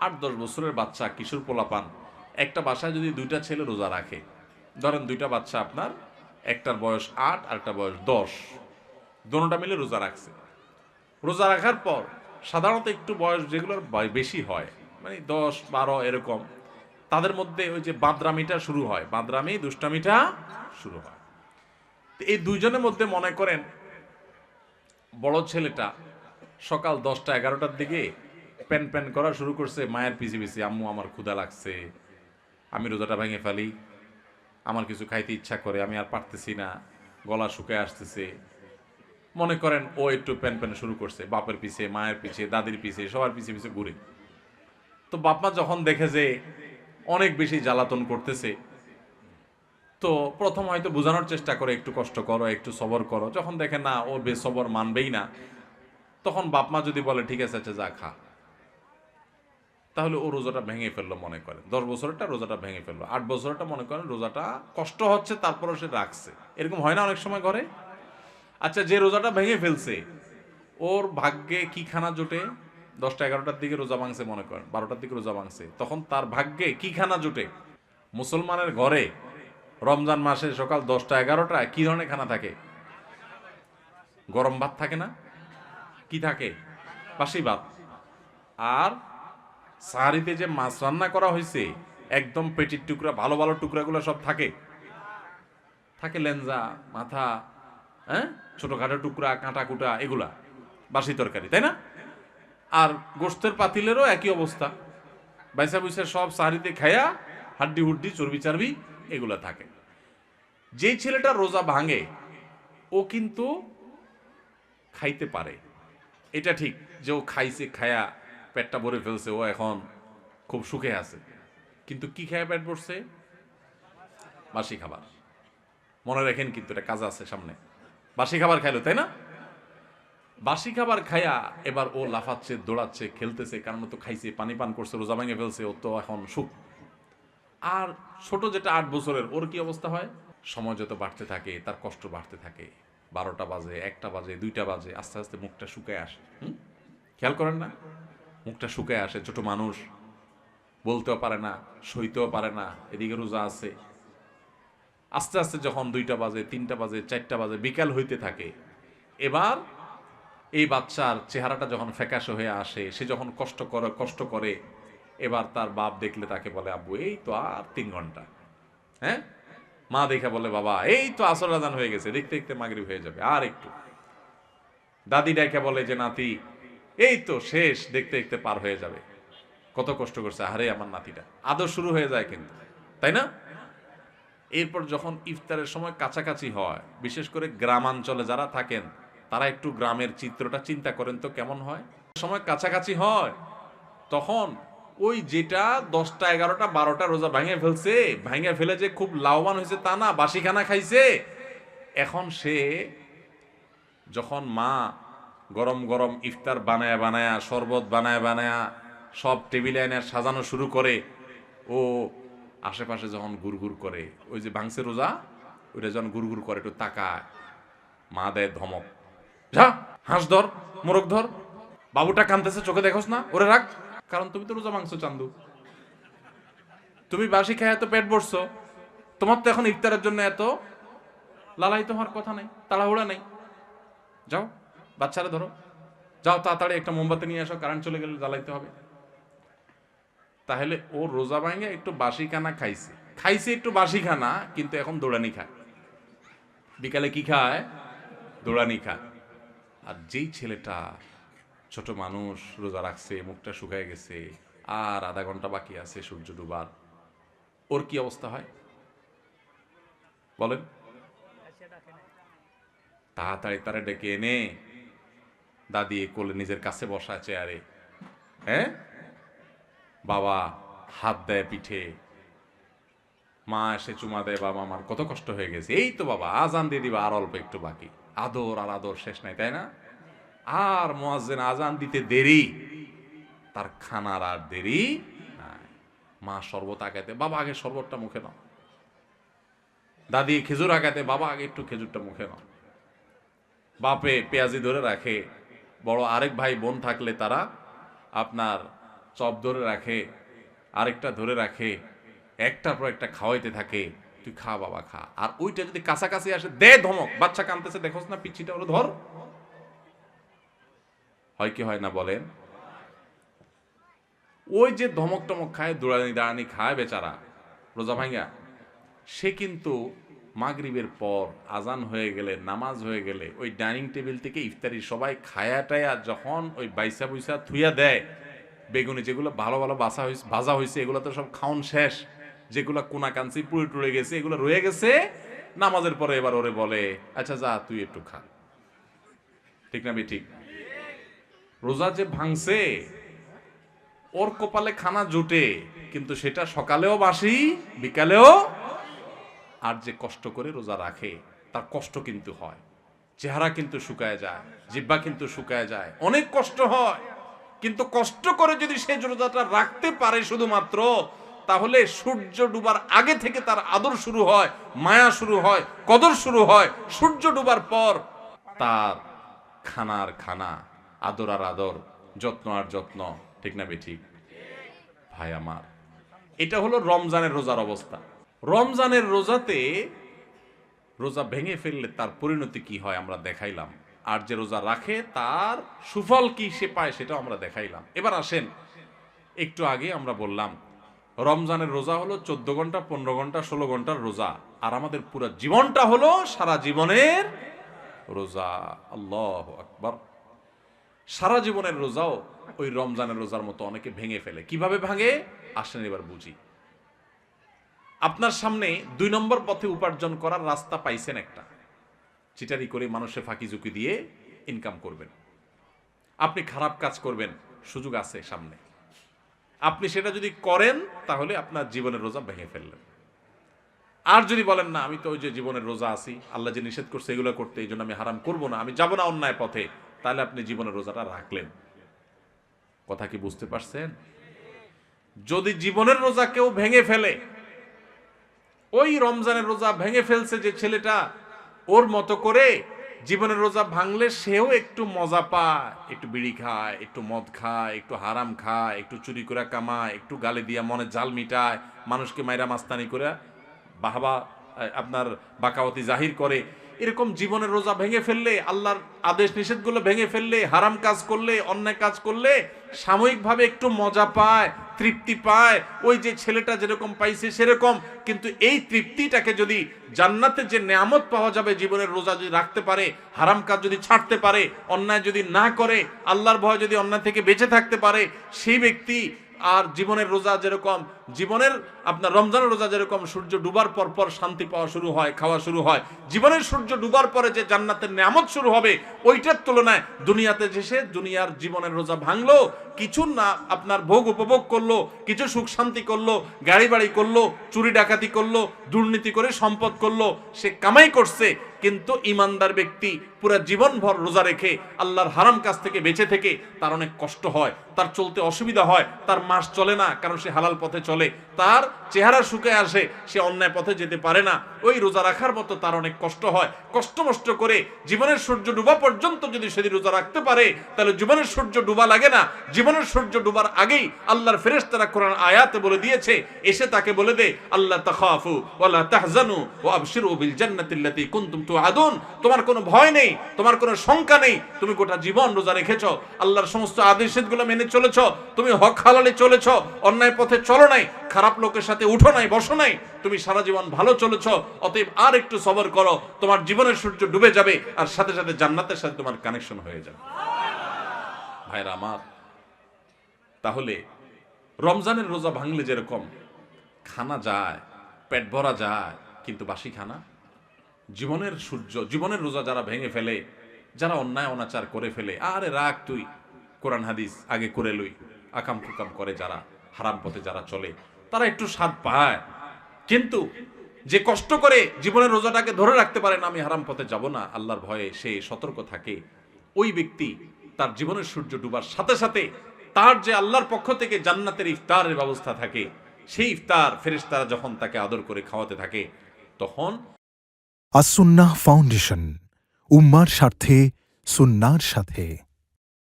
আট দশ বছরের বাচ্চা কিশোর পোলাপান। একটা বাসায় যদি দুইটা ছেলে রোজা রাখে, ধরেন দুইটা বাচ্চা আপনার, একটার বয়স আট আর একটা বয়স দশ দোনোটা মিলে রোজা রাখছে। রোজা রাখার পর সাধারণত একটু বয়স যেগুলোর বেশি হয় মানে দশ, বারো এরকম, তাদের মধ্যে ওই যে বাদরামিটা শুরু হয়। বাদরামি, দুষ্টামিটা শুরু হয়। এই দুইজনের মধ্যে মনে করেন, বড় ছেলেটা সকাল দশটা এগারোটার দিকে প্যান প্যান করা শুরু করছে, মায়ের পিছে পিছে, আম্মু, আমার ক্ষুধা লাগছে, আমি রোজাটা ভেঙে ফেলি, আমার কিছু খাইতে ইচ্ছা করে, আমি আর পারতেছি না, গলা শুকায় আসতেছে। মনে করেন ও একটু প্যান প্যান শুরু করছে, বাপের পিছে, মায়ের পিছে, দাদির পিছে, সবার পিছে পিছে ঘুরে। তো বাপমা যখন দেখে যে অনেক বেশি জ্বালাতন করতেছে, তো প্রথম হয়তো বোঝানোর চেষ্টা করে, একটু কষ্ট করো, একটু সবর করো। যখন দেখে, না, ও বেসবর মানবেই না। তখন বাপমা যদি বলে, ঠিক আছে আচ্ছা যা খা। তাহলে ও রোজাটা ভেঙে ফেলল মনে করেন। দশ বছরটা রোজাটা ভেঙে ফেলল। আট বছরটা মনে করেন রোজাটা কষ্ট হচ্ছে, তারপরও সে রাখছে। এরকম হয় না অনেক সময় ঘরে? আচ্ছা যে রোজাটা ভেঙে ফেলছে, ওর ভাগ্যে কি খানা জোটে? দশটা এগারোটার দিকে রোজা ভাঙছে মনে করেন, বারোটার দিকে রোজা ভাঙছে। তখন তার ভাগ্যে কি খানা জোটে? মুসলমানের ঘরে রমজান মাসে সকাল দশটা এগারোটা কি ধরনের খানা থাকে? গরম ভাত থাকে না? কি থাকে? বাসি ভাত। আর সাহারিতে যে মাছ রান্না করা হয়েছে একদম পেটির টুকরা, ভালো ভালো টুকরাগুলো সব থাকে। থাকে লেঞ্জা মাথা হ্যাঁ? ছোটখাটো টুকরা কাঁটা কুটা এগুলা, বাসি তরকারি, তাই না? আর গোস্তের পাতিলেরও একই অবস্থা। বাইসা বুইসা সব সাহারিতে খায়া হাড্ডি হুড্ডি, চর্বি চারবি, এগুলা থাকে। যেই ছেলেটা রোজা ভাঙে, ও কিন্তু খাইতে পারে। এটা ঠিক যে ও খাইছে, খায়া পেটটা ভরে ফেলছে, ও এখন খুব সুখে আছে। কিন্তু কি খায়া পেট ভরছে? বাসি খাবার। মনে রাখেন কিন্তু এটা কাজ আছে সামনে। বাসি খাবার খাইলো, তাই না? বাসি খাবার খায়া এবার ও লাফাচ্ছে, দৌড়াচ্ছে, খেলতেছে, কারণ তো খাইছে, পানি পান করছে, রোজা ভেঙে ফেলছে, ও তো এখন সুখ। আর ছোট যেটা আট বছরের, ওর কি অবস্থা হয়? সময় যত বাড়তে থাকে, তার কষ্ট বাড়তে থাকে। বারোটা বাজে, একটা বাজে, দুইটা বাজে, আস্তে আস্তে মুখটা শুকায় আসে? খেয়াল করেন না? মুখটা শুকায় আসে, ছোট মানুষ। বলতেও পারে না, সইতেও পারে না, এদিকে রোজা আছে। আস্তে আস্তে যখন দুইটা বাজে, তিনটা বাজে, চারটা বাজে, বিকাল হইতে থাকে। এবার এই বাচ্চার চেহারাটা যখন ফ্যাকাশে হয়ে আসে, সে যখন কষ্ট করে কষ্ট করে, এবার তার বাপ দেখলে তাকে বলে, আব্বু, এই তো আর তিন ঘণ্টা। হ্যাঁ? মা দেখে বলে, বাবা, এই তো আসর আজান হয়ে গেছে, দেখতে দেখতে মাগরিব হয়ে যাবে, আর একটু। দাদি ডাইকে বলে যে, নাতি এই তো শেষ, দেখতে দেখতে পার হয়ে যাবে। কত কষ্ট করছে আরে আমার নাতিটা। আদর শুরু হয়ে যায় কিন্তু, তাই না? এরপর যখন ইফতারের সময় কাছাকাছি হয়, বিশেষ করে গ্রামাঞ্চলে যারা থাকেন, তারা একটু গ্রামের চিত্রটা চিন্তা করেন তো কেমন হয়? সময় কাছাকাছি হয়, তখন ওই যেটা দশটা, এগারোটা, বারোটা রোজা ভাঙে ফেলছে, ভাঙে ফেলে যে খুব লাভবান হয়েছে তা না, বাসিখানা খাইছে। এখন সে যখন মা গরম গরম ইফতার বানায়া বানায়া, শরবত বানায়া বানায়া, সব টেবিলে এনে সাজানো শুরু করে, ও আশেপাশে যখন গুড়গুড় করে, ওই যে ভাঙছে রোজা, ওইটা যখন গুড়গুড় করে, একটু তাকায়, মা দেয় ধমক। যা, হাঁস ধর, মোরগ ধর, বাবুটা কানতেছে, চোখে দেখোস না, ওরে রাখ, কারণ তুমি তো রোজা মাংস চান্দু। তুমি বাসি খায় এত পেট ভরছো, তোমার তো এখন ইফতারের জন্য এত লালাই তোমার কথা নেই, তাড়াহুড়া নেই। যাও। বাচ্চারা ধরো, যাও তাড়াতাড়ি একটা মোমবাতি নিয়ে আসো কারেন্ট চলে গেলে জ্বালাইতে হবে। তাহলে ও রোজা ভাঙে একটু বাসি খানা খাইছে। খাইছে একটু বাসি খানা কিন্তু এখন দৌড়ানি খায়। বিকালে কি খায়? দৌড়ানি খায়। আর যেই ছেলেটা ছোট মানুষ, রোজা রাখছে, মুখটা শুকায় গেছে, আর আধা ঘণ্টা বাকি আছে সূর্য ডুবার, ওর কি অবস্থা হয়? বলেন। তাড়াতাড়ি তারা ডেকে এনে দাদি কোলে নিজের কাছে বসা চেয়ারে। হ্যাঁ? বাবা হাত দেয় পিঠে। মা এসে চুমা দেয়, বাবা আমার কত কষ্ট হয়ে গেছে। এই তো বাবা, আজান দিয়ে দিবা আর অল্প একটু বাকি। আদর আর আদর শেষ নাই, তাই না? আর মোয়াজ্জেন আজান দিতে দেরি। তার খানার আর দেরি মা শরবত আগাতে বাবা আগে শরবতটা মুখে নাও। দাদি খেজুর আগাতে বাবা আগে একটু খেজুরটা মুখে নাও। বাপে পেঁয়াজি ধরে রাখে। বড় আরেক ভাই বোন থাকলে তারা আপনার চপ ধরে রাখে, আরেকটা ধরে রাখে একটার পর একটা খাওয়াইতে থাকে। তুই খা বাবা, খা। আর ওইটা যদি কাছাকাছি আসে, দে ধমক। বাচ্চা কানতেছে দেখোস না, পিচ্ছিটা ওরা ধর। হয় কি হয় না বলেন? ওই যে ধমক টমক খায় দৌড়ানি দাঁড়ানি খায় বেচারা, রোজা ভাঙ্গা সে কিন্তু মাগরিবের পর আজান হয়ে গেলে, নামাজ হয়ে গেলে, ওই ডাইনিং টেবিল থেকে ইফতারি সবাই খায়া টায়া যখন ওই বাইসা বুইসা থুইয়া দেয়, বেগুনি যেগুলো ভালো ভালো বাসা হয়েছে ভাজা হয়েছে এগুলো তো সব খাওন শেষ, যেগুলো কোনা কাঞ্চি পুড়ে টুড়ে গেছে, এগুলো রয়ে গেছে, নামাজের পরে এবার ওরে বলে আচ্ছা যা, তুই একটু খা। ঠিক না ঠিক রোজা যে ভাঙছে, ওর কপালে খানা জুটে, কিন্তু সেটা সকালেও বাসি, বিকালেও আর যে কষ্ট করে রোজা রাখে, তার কষ্ট কিন্তু হয়। চেহারা কিন্তু শুকায় যায় জিব্বা কিন্তু শুকায় যায়। অনেক কষ্ট হয়। কিন্তু কষ্ট করে যদি সে রোজাটা রাখতে পারে শুধুমাত্র, তাহলে সূর্য ডুবার আগে থেকে তার আদর শুরু হয়, মায়া শুরু হয়, কদর শুরু হয়। সূর্য ডুবার পর তার খানার খানা, আদর আর আদর, যত্ন আর যত্ন, ঠিক না বে ঠিক? ভাই আমার, এটা হলো রমজানের রোজার অবস্থা। রমজানের রোজাতে রোজা ভেঙে ফেললে তার পরিণতি কি হয় আমরা দেখাইলাম। আর যে রোজা রাখে, তার সুফল কি সে পায় সেটাও আমরা দেখাইলাম। এবার আসেন, একটু আগে আমরা বললাম, রমজানের রোজা হলো চোদ্দ ঘণ্টা, পনেরো ঘণ্টা, ষোলো ঘণ্টার রোজা। আর আমাদের পুরো জীবনটা হলো সারা জীবনের রোজা। আল্লাহ আকবর। সারা জীবনের রোজাও ওই রমজানের রোজার মতো অনেকে ভেঙে ফেলে। কীভাবে ভাঙে? আসেন এবার বুঝি। আপনার সামনে দুই নম্বর পথে উপার্জন করার রাস্তা পাইছেন একটা। চিটারি করে মানুষের ফাঁকি ঝুঁকি দিয়ে ইনকাম করবেন। আপনি খারাপ কাজ করবেন, সুযোগ আছে সামনে। আপনি সেটা যদি করেন, তাহলে আপনার জীবনের রোজা ভেঙে ফেললেন। আর যদি বলেন, না, আমি তো ওই যে জীবনের রোজা আছি, আল্লাহ যে নিষেধ করছে এগুলো করতে, এই জন্য আমি হারাম করব না, আমি যাব না অন্যায় পথে, তাহলে আপনি জীবনের রোজাটা রাখলেন। কথা কি বুঝতে পারছেন? যদি জীবনের রোজা কেউ ভেঙে ফেলে ওই রমজানের রোজা ভেঙে ফেলছে যে ছেলেটা। ওর মতো করে জীবনের রোজা ভাঙলে সেও একটু মজা পায়, একটু বিড়ি খায়, একটু মদ খায়, একটু হারাম খায়, একটু চুরি করে কামায়, একটু গালে দিয়া মনে জাল মিটায়, মানুষকে মাইরা মাস্তানি করে। বাহবা আপনার বাকাওয়াতি জাহির করে। এরকম জীবনের রোজা ভেঙে ফেললে, আল্লাহর আদেশ নিষেধগুলো ভেঙে ফেললে, হারাম কাজ করলে, অন্যায় কাজ করলে, সাময়িকভাবে একটু মজা পায় তৃপ্তি পায়। ওই যে ছেলেটা যেরকম পাইছে সেরকম। কিন্তু এই তৃপ্তিটাকে যদি জান্নাতে যে নেয়ামত পাওয়া যাবে জীবনের রোজা যদি রাখতে পারে, হারাম কাজ যদি ছাড়তে পারে, অন্যায় যদি না করে, আল্লাহর ভয় যদি অন্যায় থেকে বেঁচে থাকতে পারে, সেই ব্যক্তি আর জীবনের রোজা যেরকম, জীবনের আপনার রমজানের রোজা যেরকম সূর্য ডুবার পর পর শান্তি পাওয়া শুরু হয়, খাওয়া শুরু হয়, জীবনের সূর্য ডুবার পরে যে জান্নাতের নিয়ামত শুরু হবে, ওইটার তুলনায় দুনিয়াতে যেসে দুনিয়ার জীবনের রোজা ভাঙলো, কিছু না আপনার ভোগ উপভোগ করল, কিছু সুখ শান্তি করল গাড়ি বাড়ি করল, চুরি ডাকাতি করল, দুর্নীতি করে সম্পদ করল, সে কামাই করছে, কিন্তু ইমানদার ব্যক্তি পুরা জীবনভর রোজা রেখে আল্লাহর হারাম কাছ থেকে বেঁচে থেকে তার অনেক কষ্ট হয়, তার চলতে অসুবিধা হয়, তার মাস চলে না, কারণ সে হালাল পথে চলে, তার চেহারা শুকে আসে সে অন্যায় পথে যেতে পারে না। ওই রোজা রাখার মতো তার অনেক কষ্ট হয়। কষ্ট মষ্ট করে জীবনের সূর্য ডুবা পর্যন্ত যদি সেদিন রোজা রাখতে পারে, তাহলে জীবনের সূর্য ডুবা লাগে না। জীবনের সূর্য ডুবার আগেই আল্লাহর ফেরেশতারা কোরআন আয়াতে বলে দিয়েছে, এসে তাকে বলে দে আল্লাহ তাখাফু ওয়ালা তাহজানু ওয়া আবশিরু বিল জান্নাতিল্লাতী কুনতুম তুআদুন। তোমার কোনো ভয় নেই, তোমার কোনো শঙ্কা নেই, তুমি গোটা জীবন রোজা রেখেছো, আল্লাহর সমস্ত আদেশগুলো মেনে চলেছো, তুমি হক হালালে চলেছো, অন্যায় পথে চলো নাই, খারাপ লোকের সাথে উঠো নাই, বসো নাই তুমি সারা জীবন ভালো চলেছো, অতএব আর একটু সবর করো, তোমার জীবনের সূর্য ডুবে যাবে, আর সাথে সাথে জান্নাতের সাথে তোমার কানেকশন হয়ে যাবে। ভাইরা আমার, তাহলে রমজানের রোজা ভাঙলে যেরকম খানা যায়, পেট ভরা যায়, কিন্তু বাসি খানা? জীবনের সূর্য, জীবনের রোজা যারা ভেঙে ফেলে, যারা অন্যায় অনাচার করে ফেলে, আরে রাগ তুই, কোরআন হাদিস আগে করে লই, আকাম কুকাম করে যারা, হারাম পথে যারা চলে, তারা একটু স্বাদ পায়। কিন্তু যে কষ্ট করে জীবনের রোজাটাকে ধরে রাখতে পারে না, আমি হারাম পথে যাব না। আল্লাহর ভয়ে সে সতর্ক থাকে। ওই ব্যক্তি তার জীবনের সূর্য ডুবার সাথে সাথে তার যে আল্লাহর পক্ষ থেকে জান্নাতের ইফতারের ব্যবস্থা থাকে, সেই ইফতার ফেরেশতারা যখন তাকে আদর করে খাওয়াতে থাকে, তখন আসুন্নাহ ফাউন্ডেশন, উম্মার স্বার্থে, সুন্নার সাথে।